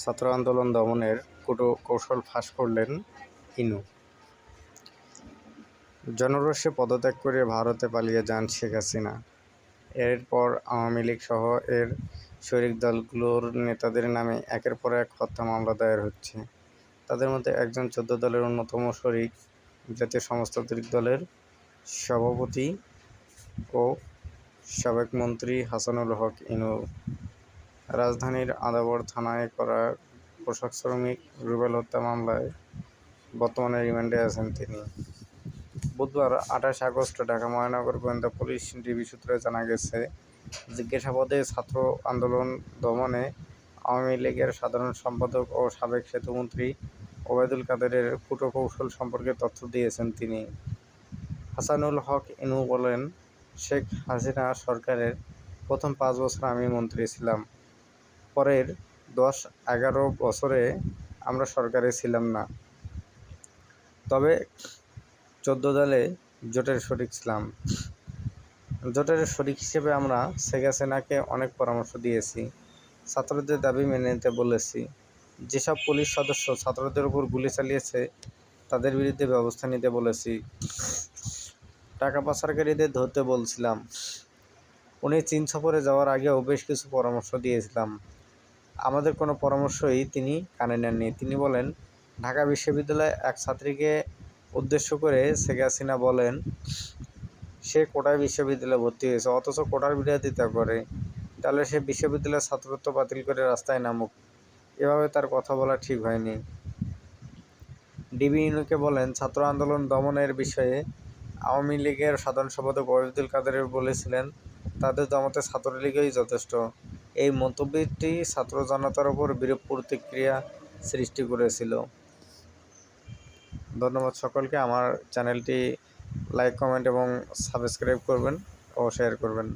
ছাত্র আন্দোলন দমনের কুটো কৌশল ফাঁস করলেন ইনু। জনরোষে পদত্যাগ করে ভারতে পালিয়ে যান শেখ হাসিনা। এরপর আওয়ামী লীগ সহ এর শরিক দলগুলোর নেতাদের নামে একের পর এক হত্যা মামলা দায়ের হচ্ছে। তাদের মধ্যে একজন চোদ্দ দলের অন্যতম শরিক, জাতীয় সমাজতান্ত্রিক দলের সভাপতি ও সাবেক মন্ত্রী হাসানুল হক ইনু। রাজধানীর আদাবর থানায় করা পোশাক শ্রমিক রুবেল হত্যা মামলায় বর্তমানে রিমান্ডে আছেন তিনি। বুধবার আঠাশ আগস্ট ঢাকা মহানগর গোয়েন্দা পুলিশ ডিবি সূত্রে জানা গেছে, জিজ্ঞাসাবাদে ছাত্র আন্দোলন দমনে আওয়ামী লীগের সাধারণ সম্পাদক ও সাবেক সেতুমন্ত্রী ওবায়দুল কাদেরের কূটকৌশল সম্পর্কে তথ্য দিয়েছেন তিনি। হাসানুল হক ইনু বলেন, শেখ হাসিনা সরকারের প্রথম পাঁচ বছর আমি মন্ত্রী ছিলাম। পরের দশ এগারো বছরে আমরা সরকারে ছিলাম না। তবে চোদ্দ দলে জোটের শরিক ছিলাম। জোটের শরিক হিসেবে আমরা শেখ হাসিনাকে অনেক পরামর্শ দিয়েছি। ছাত্রদের দাবি মেনে নিতে বলেছি। যেসব পুলিশ সদস্য ছাত্রদের উপর গুলি চালিয়েছে, তাদের বিরুদ্ধে ব্যবস্থা নিতে বলেছি। টাকা পাচারকারীদের ধরতে বলছিলাম। উনি চীন সফরে যাওয়ার আগেও বেশ কিছু পরামর্শ দিয়েছিলাম। আমাদের কোনো পরামর্শই তিনি কানে নেননি। তিনি বলেন, ঢাকা বিশ্ববিদ্যালয়ে এক ছাত্রীকে উদ্দেশ্য করে শেখ হাসিনা বলেন, সে কোটায় বিশ্ববিদ্যালয়ে ভর্তি হয়েছে, অথচ কোটার বিরোধিতা করে। তাহলে সে বিশ্ববিদ্যালয়ের ছাত্রত্ব বাতিল করে রাস্তায় নামুক। এভাবে তার কথা বলা ঠিক হয়নি। ডিবি ইনুকে বলেন, ছাত্র আন্দোলন দমনের বিষয়ে আওয়ামী লীগের সাধারণ সম্পাদক ওবায়দুল কাদের বলেছিলেন, তাদের দমতে ছাত্রলীগই যথেষ্ট। এই মন্তব্যটি ছাত্র জনতার ওপর বিরূপ প্রতিক্রিয়া সৃষ্টি করেছিল। ধন্যবাদ সকলকে। আমার চ্যানেলটি লাইক, কমেন্ট এবং সাবস্ক্রাইব করবেন ও শেয়ার করবেন।